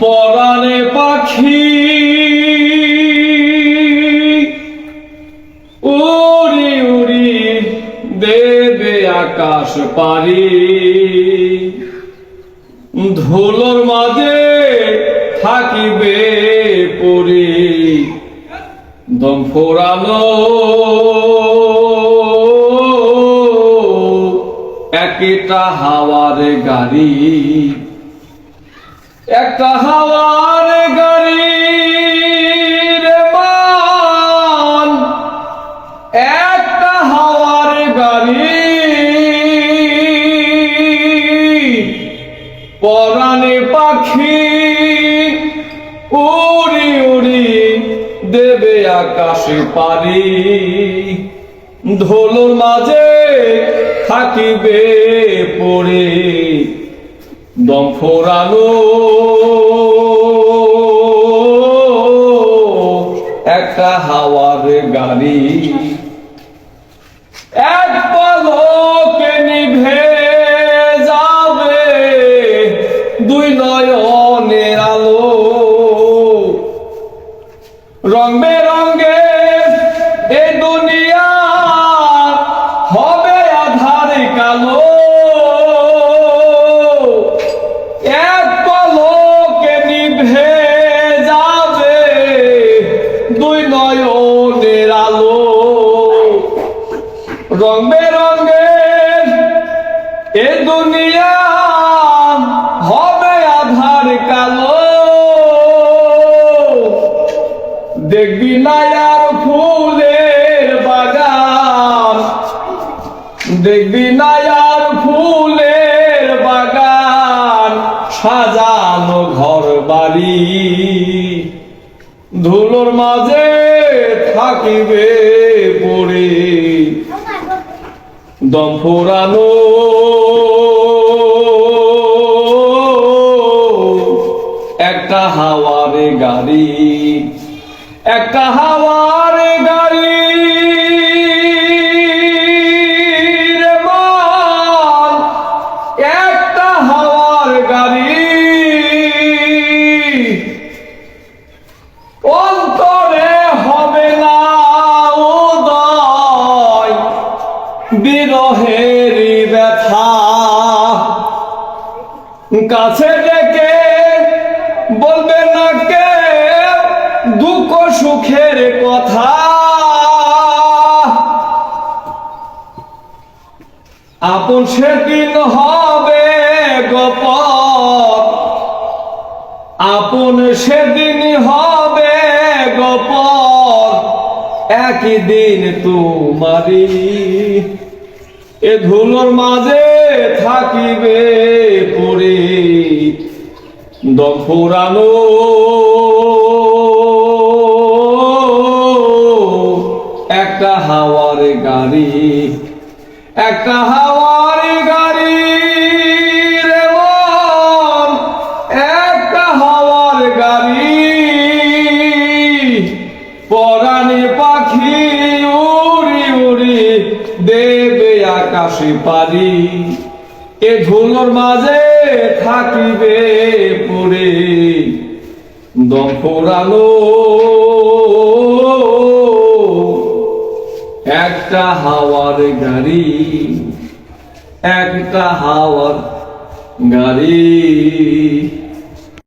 পরাণে পাখি। উড়ি উড়ি দেবে আকাশ পারি ধুলোর মাঝে থাকিবে পরি। দম ফোরানো। একটা হাওয়ার গাড়ি। একটা হাওয়ার গাড়ি রে মান। একটা হাওয়ার গাড়ি পরাণে পাখি উড়ি উড়ি দেবে আকাশে পারি ধুলোর মাঝে থাকিবে পড়ে দম ফোরানো একটা হাওয়ার গাড়ি। এক পলকে নিভে যাবে দুই নয়নের আলো। রং রং বেরঙ্গের এ দুনিয়া হবে আধার কালো। দেখবি না আর ফুলের বাগান। দেখবি না আর ফুলের বাগান। সাজানো ঘর বাড়ি। ধুলোর মাঝে থাকিবে দম ফোরানো। একটা হাওয়ারে গাড়ি একটা হাওয়ারে গাড়ি। বিরহের ব্যথা। কাছে ডেকে বলবে না কে দুঃখ সুখের কথা। আপন সেদিন হবে গোপন। আপন সেদিন হবে গোপন। একই দিন তোমারি এ ধুলোর মাঝে থাকিবে পড়ে দম ফুরানো একটা হাওয়ার গাড়ি, একটা হাওয়ার গাড়ি। দেবে আকাশে পারি এ ধুলোর মাঝে থাকিবে পড়ে। দম একটা হাওয়ার গাড়ি, একটা হাওয়ার গাড়ি।